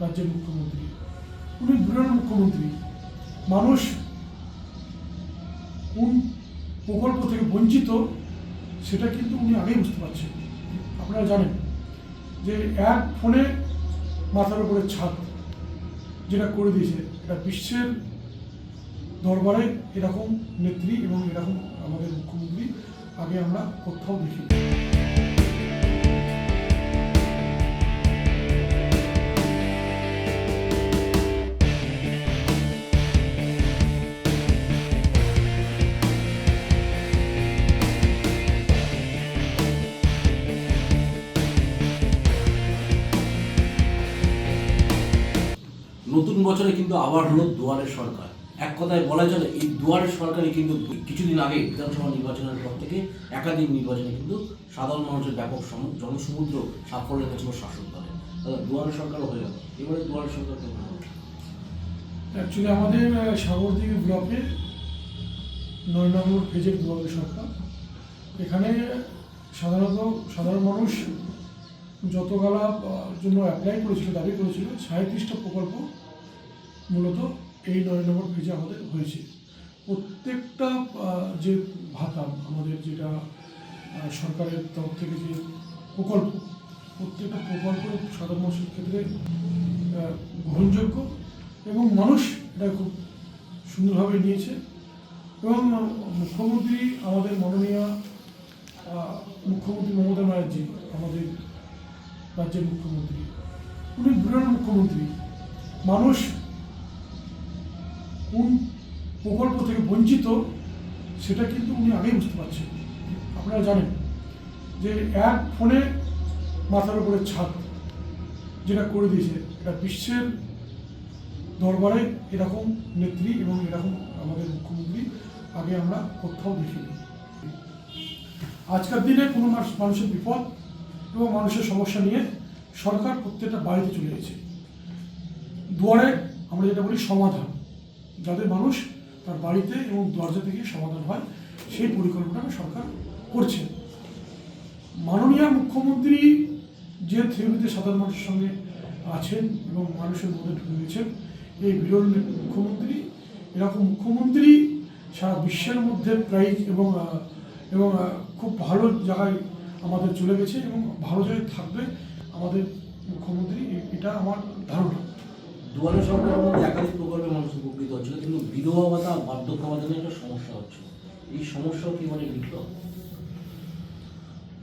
রাজ্যের মুখ্যমন্ত্রী। উনি বিরল মুখ্যমন্ত্রী। মানুষ কোন প্রকল্প থেকে বঞ্চিত, সেটা কিন্তু উনি আগেই বুঝতে পারছেন। আপনারা জানেন যে এক ফোনে মাথার উপরে ছাদ যেটা করে দিয়েছে, এটা বিশ্বের দরবারে এরকম নেত্রী এবং এরকম আমাদের মুখ্যমন্ত্রী আগে আমরা কোথাও দেখিনি। নতুন বছরে কিন্তু আবার হলো দুয়ারের সরকার। এক কথায় বলা চলে, এই দুয়ারের সরকারই কিন্তু কিছুদিন আগে বিধানসভা নির্বাচনের পর থেকে একাধিক নির্বাচনে কিন্তু সাধারণ মানুষের ব্যাপক সম- জনসমুদ্র সাফল্য রেখেছিল শাসক দলে দাদা দুয়ারের সরকারও হয়ে গেল। এবারে দুয়ারের সরকার কেমন অ্যাকচুয়ালি আমাদের সাগরদিঘি ব্লকে নয় নম্বর ফেজের দুয়ারে সরকার। এখানে সাধারণত সাধারণ মানুষ যত গালা জন্য অ্যাপ্লাই করেছিল, দাবি করেছিল সাঁত্রিশটা প্রকল্প মূলত এই নয় নম্বর ফেজে আমাদের হয়েছে। প্রত্যেকটা যে ভাতা, আমাদের যেটা সরকারের তরফ থেকে যে প্রকল্প, প্রত্যেকটা প্রকল্প সাধারণ মানুষের ক্ষেত্রে গ্রহণযোগ্য এবং মানুষ এটা খুব সুন্দরভাবে নিয়েছে এবং মুখ্যমন্ত্রী, আমাদের মাননীয় মুখ্যমন্ত্রী মমতা ব্যানার্জি, আমাদের রাজ্যের মুখ্যমন্ত্রী, উনি বিরল মুখ্যমন্ত্রী। মানুষ কোন প্রকল্প থেকে বঞ্চিত, সেটা কিন্তু উনি আগেই বুঝতে পারছেন। আপনারা জানেন যে এক ফোনে মাথার উপরে ছাদ যেটা করে দিয়েছে, এটা বিশ্বের দরবারে এরকম নেত্রী এবং এরকম আমাদের মুখ্যমন্ত্রী আগে আমরা কোথাও দেখিনি। আজকের দিনে কোনো মানুষ- মানুষের বিপদ এবং মানুষের সমস্যা নিয়ে সরকার প্রত্যেকটা বাড়িতে চলে গেছে। দুয়ারে আমরা যেটা বলি সমাধান। যাদের মানুষ তার বাড়িতে এবং দরজা থেকে সমাধান হয়, সেই পরিকল্পনা সরকার করছে। মাননীয় মুখ্যমন্ত্রী যে থিওরিতে সাধারণ মানুষের সঙ্গে আছেন এবং মানুষের মধ্যে ঢুকে গেছেন, এই বিরল মুখ্যমন্ত্রী, এরকম মুখ্যমন্ত্রী সারা বিশ্বের মধ্যে প্রাইজ এবং এবং খুব ভালো জায়গায় আমাদের চলে গেছে এবং ভালো জায়গায় থাকবে আমাদের মুখ্যমন্ত্রী এটা আমার ধারণা। দুয়ারের সরকারের মধ্যে একাধিক প্রকল্পে মানুষ উপকৃত হচ্ছিল কিন্তু বিধবা ভাতা, বার্ধক্য ভাতা একটা সমস্যা হচ্ছিল এই সমস্যাও কি মানে মিটল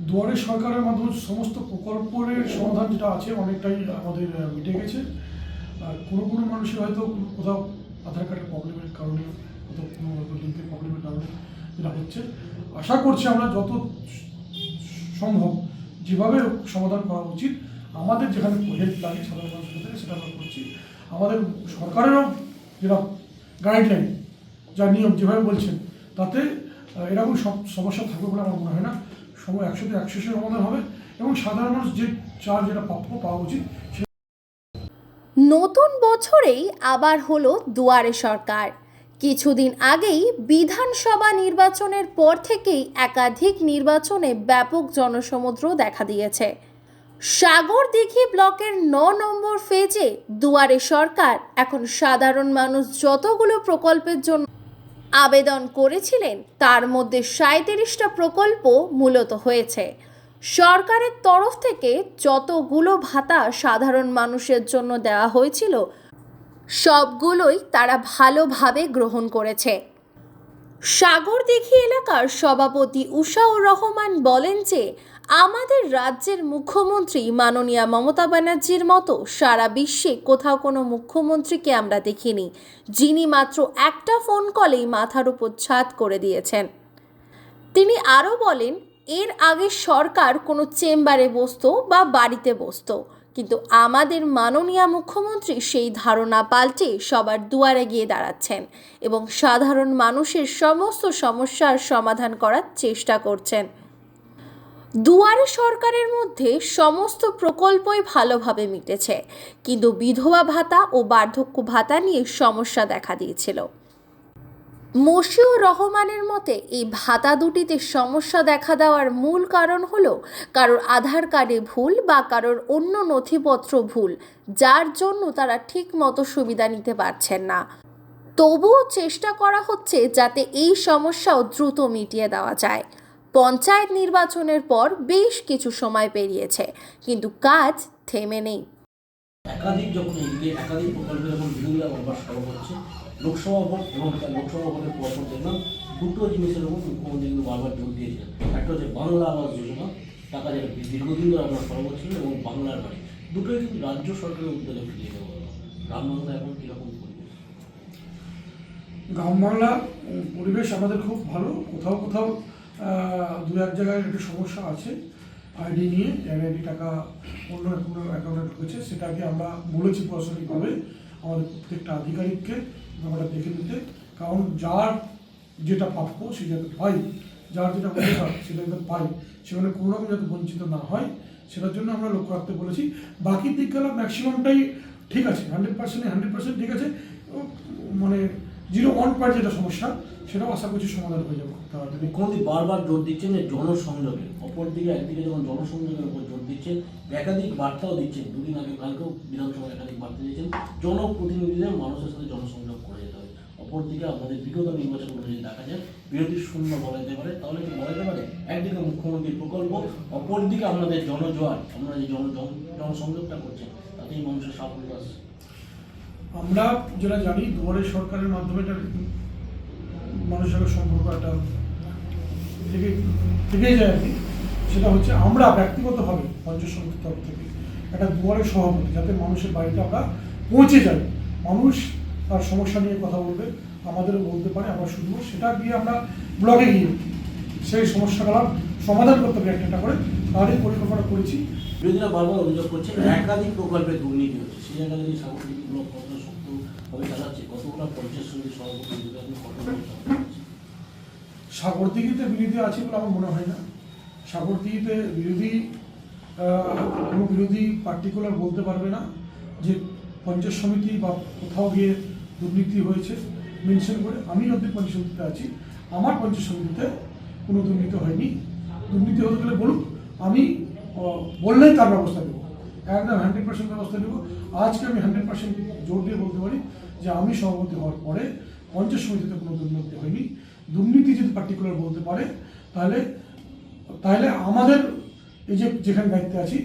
দুয়ারে সরকারের মাধ্যমে সমস্ত প্রকল্পের সমাধান যেটা আছে অনেকটাই আমাদের মিটে গেছে। আর কোনো কোনো মানুষের হয়তো কোথাও আধার কার্ডের প্রবলেমের কারণে, কোথাও কোনো লিঙ্কের প্রবলেমের কারণে যেটা হচ্ছে। আশা করছি আমরা যত সম্ভব যেভাবে সমাধান করা উচিত, আমাদের যেখানে হেল্প লাগে সাধারণ মানুষের সেটা আমরা করছি। আমাদের সরকারেরও যেটা গাইডলাইন যা নিয়ম যেভাবে বলছেন, তাতে এরকম সব সমস্যা থাকবে বলে আমার মনে হয় না। সময় একশোতে একশো সমাধান হবে এবং সাধারণ মানুষ যে চার যেটা প্রাপ্য পাওয়া উচিত নতুন বছরেই আবার হলো দুয়ারে সরকার। কিছুদিন আগেই বিধানসভা নির্বাচনের পর থেকেই একাধিক নির্বাচনে ব্যাপক জনসমুদ্র দেখা দিয়েছে। সাগরদিঘি ব্লকের ন নম্বর ফেজে দুয়ারে সরকার এখন সাধারণ মানুষ যতগুলো প্রকল্পের জন্য আবেদন করেছিলেন, তার মধ্যে সাঁত্রিশটা প্রকল্প মূলত হয়েছে। সরকারের তরফ থেকে যতগুলো ভাতা সাধারণ মানুষের জন্য দেওয়া হয়েছিল, সবগুলোই তারা ভালোভাবে গ্রহণ করেছে। সাগরদিঘি এলাকার সভাপতি উষাউর রহমান বলেন যে আমাদের রাজ্যের মুখ্যমন্ত্রী মাননীয়া মমতা ব্যানার্জির মতো সারা বিশ্বে কোথাও কোনো মুখ্যমন্ত্রীকে আমরা দেখিনি, যিনি মাত্র একটা ফোন কলেই মাথার উপর ছাদ করে দিয়েছেন। তিনি আরও বলেন, এর আগে সরকার কোনো চেম্বারে বসতো বা বাড়িতে বসতো, কিন্তু আমাদের মাননীয় মুখ্যমন্ত্রী সেই ধারণা পাল্টে সবার দুয়ারে গিয়ে দাঁড়াচ্ছেন এবং সাধারণ মানুষের সমস্ত সমস্যার সমাধান করার চেষ্টা করছেন। দুয়ারে সরকারের মধ্যে সমস্ত প্রকল্পই ভালোভাবে মিটেছে, কিন্তু বিধবা ভাতা ও বার্ধক্য ভাতা নিয়ে সমস্যা দেখা দিয়েছিল। মশিউর রহমানের মতে, এই ভাতা দুটিতে সমস্যা দেখা দেওয়ার মূল কারণ হল কারোর আধার কার্ডে ভুল বা কারোর অন্য নথিপত্র ভুল, যার জন্য তারা ঠিক মতো সুবিধা নিতে পারছেন না। তবুও চেষ্টা করা হচ্ছে যাতে এই সমস্যাও দ্রুত মিটিয়ে দেওয়া যায়। পঞ্চায়েত নির্বাচনের পর বেশ কিছু সময় পেরিয়েছে কিন্তু কাজ থেমে নেই। একাধিক যখন একাধিক প্রকল্পে যখন বিরোধীরা বারবার সরব হচ্ছে লোকসভা ভোট এবং লোকসভা ভোটের পরপর দেখলাম দুটো জিনিসের উপর মুখ্যমন্ত্রী কিন্তু বারবার জোর দিয়েছিলেন। একটা হচ্ছে বাংলা আবাস যোজনা টাকা যেটা দীর্ঘদিন ধরে আপনার সরব হচ্ছিল এবং বাংলার বাড়ি। দুটোই কিন্তু রাজ্য সরকারের উদ্যোগে ফিরিয়ে দেওয়া হলো। গ্রাম বাংলা এখন কীরকম পরিবেশ? গ্রাম বাংলা পরিবেশ আমাদের খুব ভালো। কোথাও কোথাও দু এক জায়গায় একটু সমস্যা আছে আইডি নিয়ে এনআইডি টাকা অন্য কোনো অ্যাকাউন্টে ঢুকেছে, সেটাকে আমরা বলেছি প্রশাসনিকভাবে আমাদের প্রত্যেকটা আধিকারিককে ব্যাপারটা দেখে নিতে। কারণ যার যেটা প্রাপ্য, সে যাতে পাই যার যেটা অধিকার সেটা যাতে পাই সেখানে কোনো রকম যাতে বঞ্চিত না হয়, সেটার জন্য আমরা লক্ষ্য রাখতে বলেছি। বাকি দিকগুলো ম্যাক্সিমামটাই ঠিক আছে হান্ড্রেড পার্সেন্ট হান্ড্রেড পার্সেন্ট ঠিক আছে। মানে জিরো ওয়ান পার্ট যেটা সমস্যা, সেটাও আশা করছি সমাধান হয়ে যাবে। তাড়াতাড়ি মুখ্যমন্ত্রী বারবার জোর দিচ্ছেন যে জনসংযোগে? অপরদিকে একদিকে যখন জনসংযোগের উপর জোর দিচ্ছেন একাধিক বার্তাও দিচ্ছেন। দুদিন আগে কালকেও বিধানসভায় একাধিক বার্তা দিয়েছেন, জনপ্রতিনিধিদের মানুষের সাথে জনসংযোগ করে যেতে হবে। অপরদিকে আমাদের বিগত নির্বাচনগুলো যদি দেখা যায়, বিরোধী শূন্য বলা যেতে পারে। তাহলে কি বলা যেতে পারে? একদিকে মুখ্যমন্ত্রীর প্রকল্প, অপরদিকে আমাদের জনজোয়ার। আমরা যে জন- জনসংযোগটা করছেন, তাতেই মানুষের সাফল্য আসছে। আমরা যেটা জানি, দুয়ারে সরকারের মাধ্যমে এটা মানুষের সম্পর্ক একটা থেকে থেকেই যায় আর কি। সেটা হচ্ছে আমরা ব্যক্তিগতভাবে পঞ্চায়েত সমিতির তরফ থেকে একটা দুয়ারের সভাপতি, যাতে মানুষের বাড়িতে আমরা পৌঁছে যাই। মানুষ তার সমস্যা নিয়ে কথা বলবে, আমাদেরও বলতে পারে, আমরা শুনব। সেটা গিয়ে আমরা ব্লগে গিয়ে সেই সমস্যাগুলো সমাধান করতে পারি একটা করে। তারই পরিকল্পনা করেছি। বিরোধীরা বারবার অভিযোগ করছে, একাধিক প্রকল্পে দুর্নীতি হচ্ছে। সেই যদি সাংগঠনিক সাগরদিঘিতে বিরোধী আছে বলে আমার মনে হয় না। সাগরদিঘিতে বিরোধী কোনো বিরোধী পার্টিকুলার বলতে পারবে না যে পঞ্চায়েত সমিতি বা কোথাও গিয়ে দুর্নীতি হয়েছে মেনশন করে। আমি যদি পঞ্চায়েত আছি। আমার পঞ্চায়েত সমিতিতে কোনো দুর্নীতি হয়নি। দুর্নীতি হতে গেলে বলুক আমি বললেই তার ব্যবস্থা নেব। একদম হান্ড্রেড পার্সেন্ট ব্যবস্থা নেব। আজকে আমি হান্ড্রেড পার্সেন্ট জোর দিয়ে বলতে পারি যে আমি সভাপতি হওয়ার পরে পঞ্চায়েত সমিতিতে কোনো দুর্নীতি হয়নি। দুর্নীতি যদি পার্টিকুলার বলতে পারে, তাহলে তাহলে আমাদের এই যে যেখানে দায়িত্বে আছি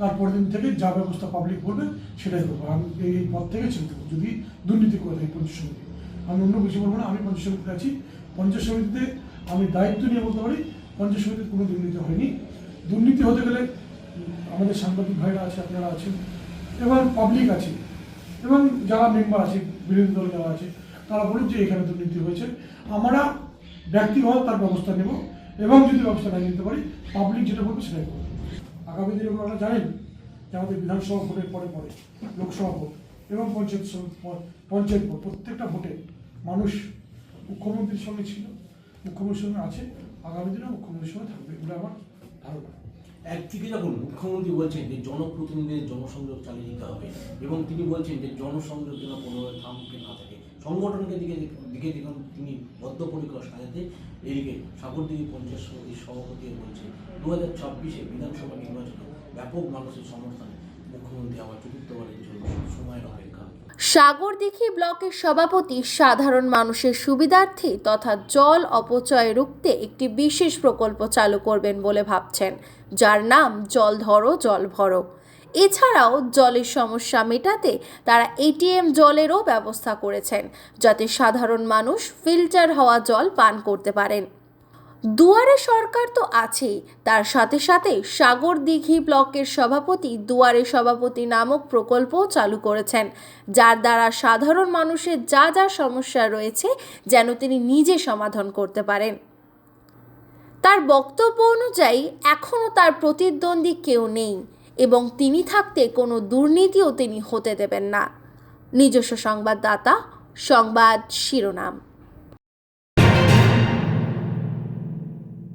তারপরের দিন থেকে যা ব্যবস্থা পাবলিক বলবে সেটাই করব। আমি এই পদ থেকে ছেড়ে দেবো, যদি দুর্নীতি করে থাকি পঞ্চায়েত সমিতি। আমি অন্য কিছু বলব না, আমি পঞ্চায়েত সমিতিতে আছি। পঞ্চায়েত সমিতিতে আমি দায়িত্ব নিয়ে বলতে পারি, পঞ্চায়েত সমিতিতে কোনো দুর্নীতি হয়নি। দুর্নীতি হতে গেলে আমাদের সাংবাদিক ভাইরা আছে, আপনারা আছেন, এবং পাবলিক আছে, এবং যারা মেম্বার আছে, বিরোধী দল যারা আছে, তারা বলুন যে এখানে দুর্নীতি হয়েছে। আমরা ব্যক্তিগত তার ব্যবস্থা নেব, এবং যদি ব্যবস্থা না নিতে পারি পাবলিক যেটা বলবে সেটাই করব। আগামী দিনে আপনারা জানেন যে আমাদের বিধানসভা ভোটের পরে পরে লোকসভা ভোট এবং পঞ্চায়েত পঞ্চায়েত ভোট, প্রত্যেকটা ভোটে মানুষ মুখ্যমন্ত্রীর সঙ্গে ছিল, মুখ্যমন্ত্রীর সঙ্গে আছে, আগামী দিনে মুখ্যমন্ত্রীর সঙ্গে থাকবে এগুলো আমার ধারণা। একদিকে যখন মুখ্যমন্ত্রী বলছেন যে জনপ্রতিনিধিদের জনসংযোগ চালিয়ে দিতে হবে, এবং তিনি বলছেন যে জনসংযোগ যেন কোনোভাবে থামকে না থাকে, সংগঠনকে দিকে দিকে দেখুন তিনি বদ্ধপরিকর সাজাতে, এদিকে সাগরদিঘি পঞ্চায়েত সমিতির সভাপতি বলছে দু হাজার ছাব্বিশে বিধানসভা নির্বাচনে ব্যাপক মানুষের সমর্থনে মুখ্যমন্ত্রী আবার চতুর্থবারের জন্য সময়ের অপেক্ষা সাগরদিঘি ব্লকের সভাপতি সাধারণ মানুষের সুবিধার্থে তথা জল অপচয় রুখতে একটি বিশেষ প্রকল্প চালু করবেন বলে ভাবছেন, যার নাম জল ধরো, জল ভরো। এছাড়াও জলের সমস্যা মেটাতে তারা এটিএম জলেরও ব্যবস্থা করেছেন, যাতে সাধারণ মানুষ ফিল্টার হওয়া জল পান করতে পারেন। দুয়ারে সরকার তো আছেই। তার সাথে সাথে সাগর দিঘি ব্লকের সভাপতি দুয়ারে সভাপতি নামক প্রকল্পও চালু করেছেন। যার দ্বারা সাধারণ মানুষের যা যা সমস্যা রয়েছে যেন তিনি নিজে সমাধান করতে পারেন। তার বক্তব্য অনুযায়ী এখনও তার প্রতিদ্বন্দ্বী কেউ নেই এবং তিনি থাকতে কোনো দুর্নীতিও তিনি হতে দেবেন না। নিজস্ব সংবাদদাতা, সংবাদ শিরোনাম।